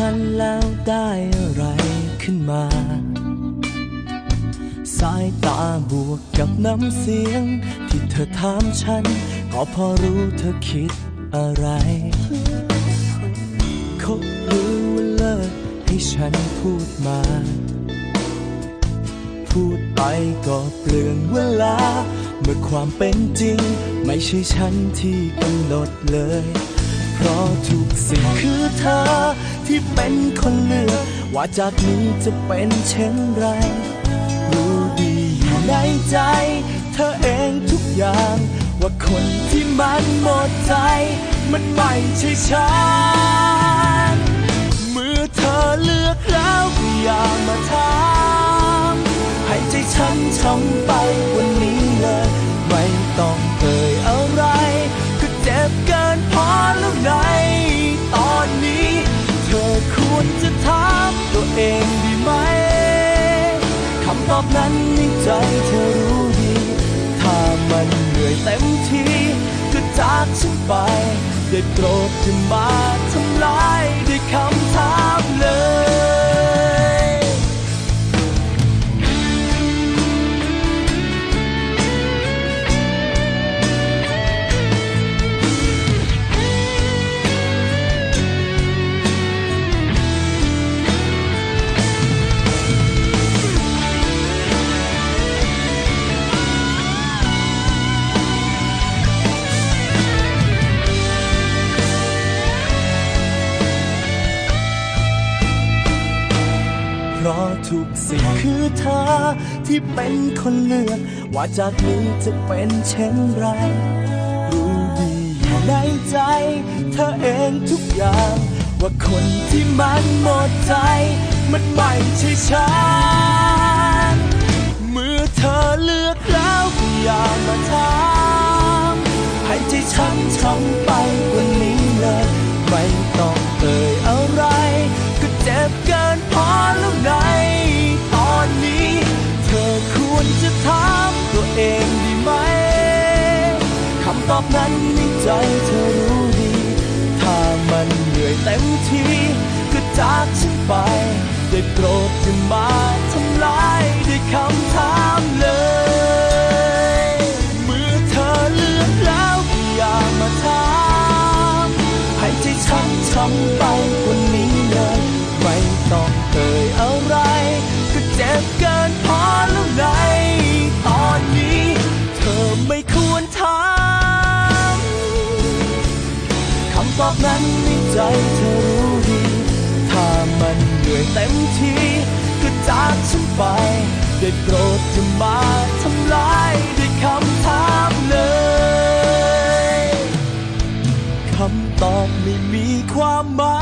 ฉันแล้วได้อะไรขึ้นมา สายตาบวกกับน้ำเสียง ที่เธอถามฉัน ก็พอรู้เธอคิดอะไรคบหรือเลิกให้ฉันพูดมา พูดไปก็เปลืองเวลา เมื่อความเป็นจริง ไม่ใช่ฉันที่กำหนดเลย เพราะทุกสิ่งคือเธอที่เป็นคนเลือกว่าจากนี้จะเป็นเช่นไร รู้ดีอยู่ในใจ เธอเองทุกอย่าง ว่าคนที่มันหมดใจ มันไม่ใช่ฉันเมื่อเธอเลือกแล้วก็อย่ามาถามให้ใจฉันช้ำไปวันนี้เลย อบนั้นในใจเธอรู้ดี ถ้ามันเหนื่อยเต็มทีก็จากฉันไป ได้โปรดจะมาทำลาย ทุกสิ่งคือเธอที่เป็นคนเลือก ว่าจากนี้จะเป็นเช่นไร รู้ดีอยู่ในใจ เธอเองทุกอย่าง ว่าคนที่มันหมดใจ มันไม่ใช่ฉันเมื่อเธอเลือกแล้วก็อย่ามาถามให้ใจฉันช้ำไปกว่านี้เลยไม่ อบนั้นในใจเธอรู้ดี ถ้ามันเหนื่อยเต็มทีก็จากฉันไปได้โปรดจะมาทำลายด้วยคำถามเลย เมื่อเธอเลือกแล้วอย่ามาถามให้ใจฉันช้ำไปว่านี้เลย ไม่ต้องเอ่ยอะไร ก็เจ็บกิน อบนั้นในใจเธอรู้ดี ถ้ามันเหนื่อยเต็มทีก็จากฉันไป ได้โปรดจะมาทำลายด้วยคำถามเลยคำตอบไม่มีความหมาย